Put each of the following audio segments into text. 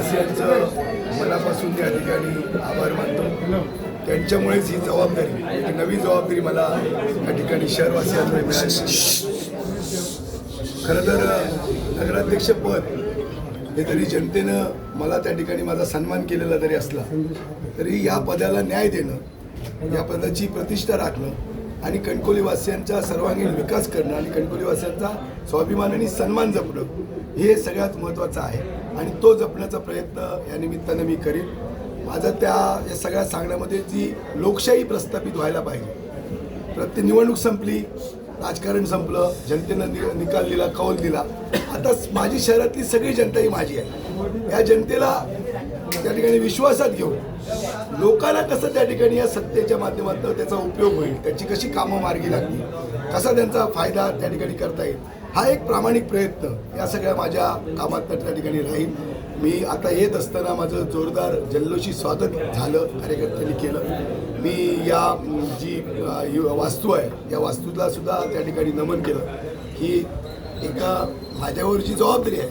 देशवासियांचं मनापासून त्या ठिकाणी आभार मानतो. त्यांच्यामुळेच ही जबाबदारी ही नवी जबाबदारी मला या ठिकाणी शहरवासियांमुळे मिळाली. खरं तर नगराध्यक्षपद हे तरी जनतेनं मला त्या ठिकाणी माझा सन्मान केलेला जरी असला तरी या पदाला न्याय देणं या पदाची प्रतिष्ठा राखणं आणि कणकोलीवासियांचा सर्वांगीण विकास करणं आणि कणकोलीवासियांचा स्वाभिमान आणि सन्मान जपणं हे सगळ्यात महत्त्वाचं आहे. आणि तो जपण्याचा प्रयत्न या निमित्तानं मी करीन. माझं त्या या सगळ्या सांगण्यामध्ये जी लोकशाही प्रस्थापित व्हायला पाहिजे प्रत्येक निवडणूक संपली राजकारण संपलं जनतेनं नि निकाल दिला कौल दिला आता माझी शहरातली सगळी जनता ही माझी आहे. या जनतेला त्या ठिकाणी विश्वासात घेऊन लोकांना कसं त्या ठिकाणी या सत्तेच्या माध्यमातून त्याचा उपयोग होईल त्याची कशी कामं मार्गी लागतील कसा त्यांचा फायदा त्या ठिकाणी करता येईल हा एक प्रामाणिक प्रयत्न या सगळ्या माझ्या कामात त्या ठिकाणी राहील. मी आता येत असताना माझं जोरदार जल्लोषी स्वागत झालं कार्यकर्त्यांनी केलं. मी या जी यु- वास्तू आहे या वास्तूला सुद्धा त्या ठिकाणी नमन केलं. की एका माझ्यावर जी जबाबदारी आहे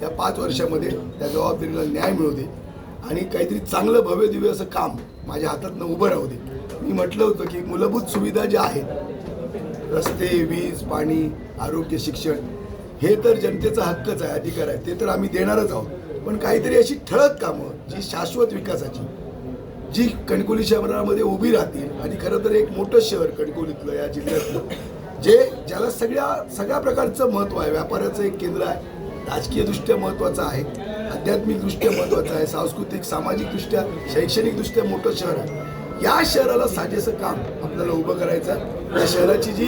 त्या पाच वर्षामध्ये त्या जबाबदारीला न्याय मिळू दे आणि काहीतरी चांगलं भव्य दिव्य असं काम माझ्या हातातनं उभं राहू दे. मी म्हटलं होतं की मूलभूत सुविधा ज्या आहेत रस्ते वीज पाणी आरोग्य शिक्षण हे तर जनतेचा हक्कच आहे अधिकार आहे. ते तर आम्ही देणारच आहोत. पण काहीतरी अशी ठळक कामं जी शाश्वत विकासाची जी कणकोली शहरामध्ये उभी राहतील आणि खरं तर एक मोठं शहर कणकोलीतलं या जिल्ह्यातलं जे ज्याला सगळ्या सगळ्या प्रकारचं महत्त्व आहे. व्यापाराचं एक केंद्र आहे. राजकीयदृष्ट्या महत्त्वाचं आहे. आध्यात्मिकदृष्ट्या महत्त्वाचं आहे. सांस्कृतिक सामाजिकदृष्ट्या शैक्षणिकदृष्ट्या मोठं शहर आहे. या शहराला साजेसं काम आपल्याला उभं करायचं या शहराची जी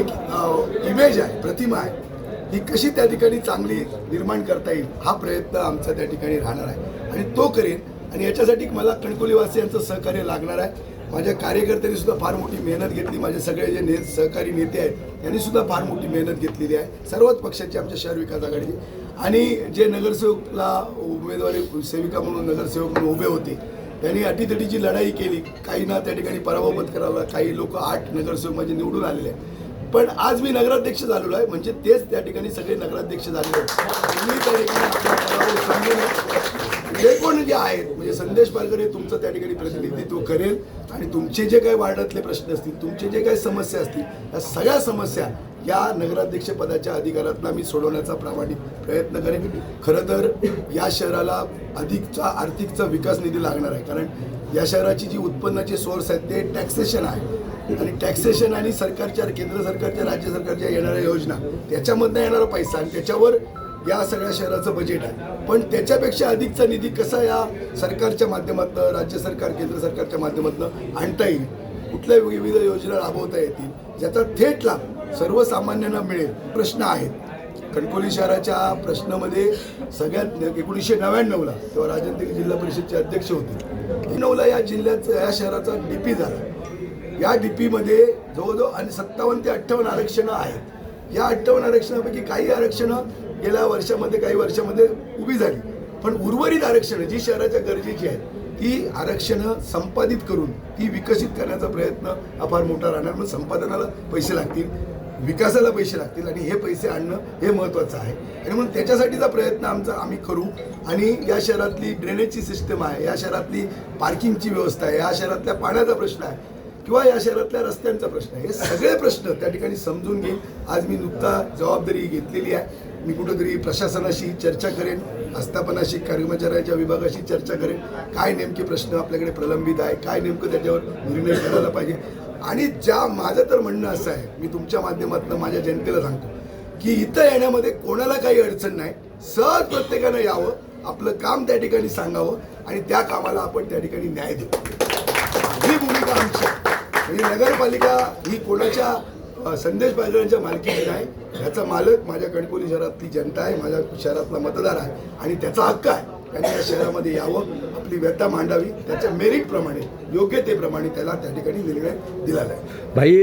एक इमेज आहे प्रतिमा आहे ही कशी त्या ठिकाणी चांगली निर्माण करता येईल हा प्रयत्न आमचा त्या ठिकाणी राहणार आहे. आणि तो करेन आणि याच्यासाठी मला कणकोलीवासियांचं सहकार्य लागणार आहे. माझ्या कार्यकर्त्यांनी सुद्धा फार मोठी मेहनत घेतली माझे सगळे जे ने सहकारी नेते आहेत यांनी सुद्धा फार मोठी मेहनत घेतलेली आहे. सर्वच पक्षांची आमच्या शहर विकास आघाडीची. आणि जे नगरसेवकला उमेदवारी सेविका म्हणून नगरसेवक म्हणून उभे होते त्यांनी अटीतटीची लढाई केली. काहींना त्या ठिकाणी पराभवत करायला काही लोक आठ नगरसेवक म्हणजे निवडून आलेले आहेत. पण आज मी नगराध्यक्ष झालेलो आहे म्हणजे तेच त्या ठिकाणी सगळे नगराध्यक्ष झालेले आहेत. मी त्या ठिकाणी जे कोण जे आहेत म्हणजे संदेश पारकर हे तुमचं त्या ठिकाणी प्रतिनिधित्व करेल. आणि तुमचे जे काही वार्डातले प्रश्न असतील तुमचे जे काही समस्या असतील या सगळ्या समस्या या नगराध्यक्ष पदाच्या मी सोडवण्याचा प्रामाणिक प्रयत्न करेन. खरं तर या शहराला अधिकचा आर्थिकचा विकास निधी लागणार आहे. कारण या शहराची जी उत्पन्नाचे सोर्स आहेत ते टॅक्सेशन आहे. आणि टॅक्सेशन आणि सरकारच्या केंद्र सरकारच्या राज्य सरकारच्या येणाऱ्या योजना त्याच्यामधनं येणारा पैसा आणि त्याच्यावर या सगळ्या शहराचं बजेट आहे. पण त्याच्यापेक्षा अधिकचा निधी कसा या सरकारच्या माध्यमातून राज्य सरकार केंद्र सरकारच्या माध्यमातून आणता येईल? कुठल्या विविध योजना राबवता येतील? ज्याचा थेट लाभ सर्वसामान्यांना मिळेल? प्रश्न आहेत. कणकोली शहराच्या प्रश्नामध्ये सगळ्यात एकोणीसशे नव्याण्णवला तेव्हा राजन जिल्हा परिषदचे अध्यक्ष होते. नऊला या जिल्ह्याचा या शहराचा डी पी झाला. या डी पीमध्ये जवळजवळ आणि सत्तावन्न ते अठ्ठावन्न आरक्षणं आहेत. या अठ्ठावन्न आरक्षणापैकी काही आरक्षणं गेल्या वर्षामध्ये काही वर्षामध्ये उभी झाली. पण उर्वरित आरक्षणं जी शहराच्या गरजेची आहेत ती आरक्षणं संपादित करून ती विकसित करण्याचा प्रयत्न हा फार मोठा राहणार. मग संपादनाला पैसे लागतील विकासाला पैसे लागतील आणि हे पैसे आणणं हे महत्त्वाचं आहे. आणि म्हणून त्याच्यासाठीचा प्रयत्न आमचा आम्ही करू. आणि या शहरातली ड्रेनेजची सिस्टम आहे या शहरातली पार्किंगची व्यवस्था आहे या शहरातल्या पाण्याचा प्रश्न आहे किंवा या शहरातल्या रस्त्यांचा प्रश्न आहे हे सगळे प्रश्न त्या ठिकाणी समजून घेईन आज मी नुकता जबाबदारी घेतलेली आहे. मी कुठंतरी प्रशासनाशी चर्चा करेन आस्थापनाशी कर्मचाऱ्याच्या विभागाशी चर्चा करेन. काय नेमके प्रश्न आपल्याकडे प्रलंबित आहे काय नेमकं त्याच्यावर निर्णय करायला पाहिजे? आणि ज्या माझं तर म्हणणं असं आहे मी तुमच्या माध्यमातून माझ्या जनतेला सांगतो की इथं येण्यामध्ये कोणाला काही अडचण नाही. सहज प्रत्येकानं यावं आपलं काम त्या ठिकाणी सांगावं आणि त्या कामाला आपण त्या ठिकाणी न्याय देऊ. ही भूमिका आमची म्हणजे नगरपालिका ही कोणाच्या संदेश पायगळांच्या मालकीची आहे. याचा मालक माझ्या कणकोली शहरातली जनता आहे माझ्या शहरातला मतदार आहे. आणि त्याचा हक्क आहे. त्यांनी या शहरामध्ये यावं आपली व्यथा मांडावी. त्याच्या मेरिटप्रमाणे योग्यतेप्रमाणे त्याला त्या ठिकाणी निर्णय दिला आहे भाई